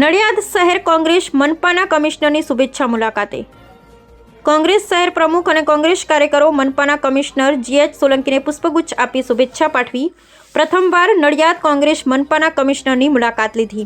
નડિયાદ શહેર કોંગ્રેસ મનપાના કમિશનરની શુભેચ્છા મુલાકાતે. કોંગ્રેસ શહેર પ્રમુખ અને કોંગ્રેસ કાર્યકરો મનપાના કમિશનર જીએચ સોલંકીને પુષ્પગુચ્છ આપી શુભેચ્છા પાઠવી પ્રથમવાર નડિયાદ કોંગ્રેસ મનપાના કમિશનરની મુલાકાત લીધી.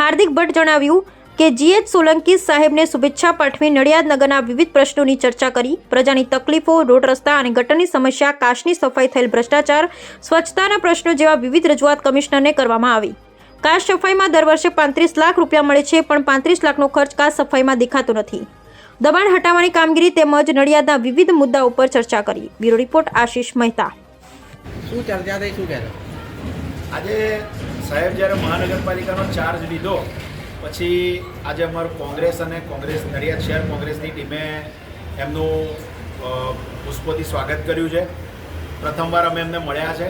હાર્દિક ભટ્ટ જણાવ્યું કે જીએચ સોલંકી સાહેબને શુભેચ્છા પાઠવી નડિયાદ નગરના વિવિધ પ્રશ્નોની ચર્ચા કરી, પ્રજાની તકલીફો, રોડ રસ્તા અને ગટરની સમસ્યા કાશની સફાઈ થયેલ ભ્રષ્ટાચાર, સ્વચ્છતાના પ્રશ્નો જેવા વિવિધ રજૂઆત કમિશનરને કરવામાં આવી. કાચ સફાઈમાં દર વર્ષે પાંત્રીસ લાખ રૂપિયા મળે છે પણ પાંત્રીસ લાખનો ખર્ચ કાચ સફાઈમાં દેખાતો નથી. દબાણ હટાવવાની કામગીરી તેમજ નડિયાદના વિવિધ મુદ્દા ઉપર ચર્ચા કરી. Bureau report Ashish Mehta. શું ચર્ચા થઈ શું કહેતો આજે સાહેબ જ્યારે મહાનગરપાલિકાનો ચાર્જ લીધો પછી આજે અમારું કોંગ્રેસ અને કોંગ્રેસ નડિયાદ શહેર કોંગ્રેસની ટીમે એમનું પુષ્પોથી સ્વાગત કર્યું છે. પ્રથમવાર અમે એમને મળ્યા છે.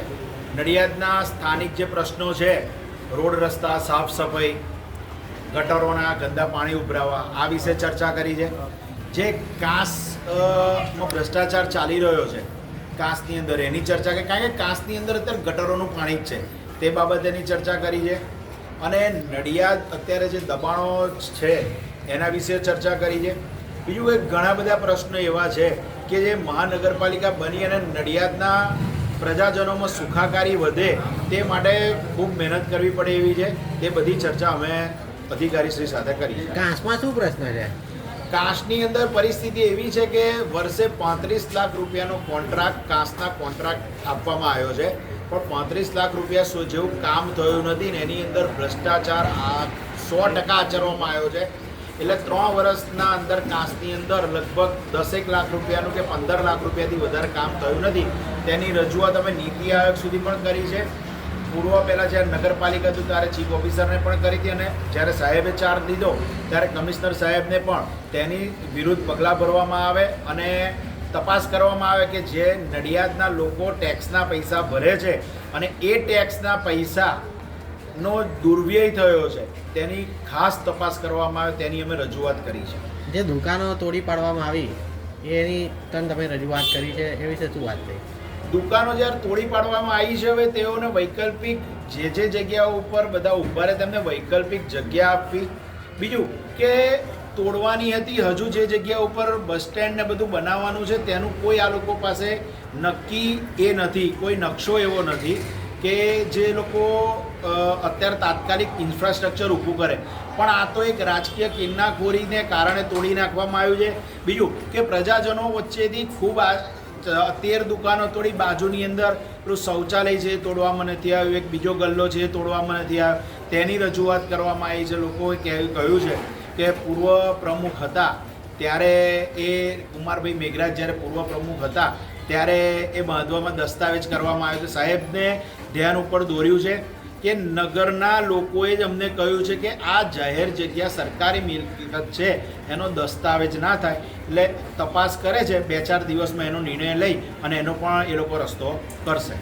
નડિયાદના સ્થાનિક જે પ્રશ્નો છે રોડ રસ્તા સાફ સફાઈ ગટરોના ગંદા પાણી ઉભરાવા આ વિશે ચર્ચા કરી છે. જે કાંસ અ, ભ્રષ્ટાચાર ચાલી રહ્યો છે કાંસની અંદર એની ચર્ચા કરી. કારણ કે કાસની અંદર અત્યારે ગટરોનું પાણી જ છે. તે બાબતેની ચર્ચા કરી છે. અને નડિયાદ અત્યારે જે દબાણો છે એના વિશે ચર્ચા કરી છે. બીજું એક ઘણા બધા પ્રશ્નો એવા છે કે જે મહાનગરપાલિકા બની અને નડિયાદના પ્રજાજનોમાં સુખાકારી વધે તે માટે ખૂબ મહેનત કરવી પડે એવી છે. તે બધી ચર્ચા અમે અધિકારીશ્રી સાથે કરી છે. કાંસમાં શું પ્રશ્ન છે? કાંસની અંદર પરિસ્થિતિ એવી છે કે વર્ષે પાંત્રીસ લાખ રૂપિયાનો કોન્ટ્રાક્ટ કાંસના કોન્ટ્રાક્ટ આપવામાં આવ્યો છે. પણ પાંત્રીસ લાખ રૂપિયા જેવું કામ થયું નથી ને એની અંદર ભ્રષ્ટાચાર આ સો ટકા આચરવામાં આવ્યો છે. એટલે ત્રણ વર્ષના અંદર કાંસની અંદર લગભગ દસેક લાખ રૂપિયાનું કે પંદર લાખ રૂપિયાથી વધારે કામ થયું નથી. તેની રજૂઆત અમે નીતિ આયોગ સુધી પણ કરી છે. પૂર્વ પહેલાં જ્યારે નગરપાલિકા હતું ત્યારે ચીફ ઓફિસરને પણ કરી હતી અને જ્યારે સાહેબે ચાર્જ લીધો ત્યારે કમિશનર સાહેબને પણ તેની વિરુદ્ધ પગલાં ભરવામાં આવે અને તપાસ કરવામાં આવે કે જે નડિયાદના લોકો ટેક્સના પૈસા ભરે છે અને એ ટેક્સના પૈસાનો દુર્વ્યય થયો છે તેની ખાસ તપાસ કરવામાં આવે તેની અમે રજૂઆત કરી છે. જે દુકાનો તોડી પાડવામાં આવી એની તન તમે રજૂઆત કરી છે એ વિશે શું વાત થઈ? દુકાનો જ્યારે તોડી પાડવામાં આવી છે હવે તેઓને વૈકલ્પિક જે જે જગ્યાઓ ઉપર બધા ઊભા રહે તેમને વૈકલ્પિક જગ્યા આપવી. બીજું કે તોડવાની હતી હજુ જે જગ્યા ઉપર બસ સ્ટેન્ડ ને બધું બનાવવાનું છે તેનું કોઈ આ લોકો પાસે નક્કી એ નથી કોઈ નકશો એવો નથી કે જે લોકો અત્યારે તાત્કાલિક ઇન્ફ્રાસ્ટ્રક્ચર ઊભું કરે. પણ આ તો એક રાજકીય કિન્નાખોરીને કારણે તોડી નાખવામાં આવ્યું છે. બીજું કે પ્રજાજનો વચ્ચેથી ખૂબ આ તેર દુકાનો તોડી બાજુની અંદર પેલું શૌચાલય છે તોડવામાં નથી આવ્યું. એક બીજો ગલ્લો છે તોડવામાં નથી આવ્યો. તેની રજૂઆત કરવામાં આવી છે. લોકોએ કહ્યું છે કે પૂર્વ પ્રમુખ હતા ત્યારે એ કુમારભાઈ મેઘરાજ જ્યારે પૂર્વ પ્રમુખ હતા ત્યારે એ બાંધવામાં દસ્તાવેજ કરવામાં આવ્યો છે. સાહેબને ધ્યાન ઉપર દોર્યું છે. કે નગરના લોકોએ જ અમને કહ્યું છે કે આ જાહેર જગ્યા સરકારી મિલકત છે, એનો દસ્તાવેજ ના થાય. એટલે તપાસ કરે છે, બે ચાર દિવસમાં એનો નિર્ણય લઈ અને એનો પણ એ લોકો રસ્તો કરશે.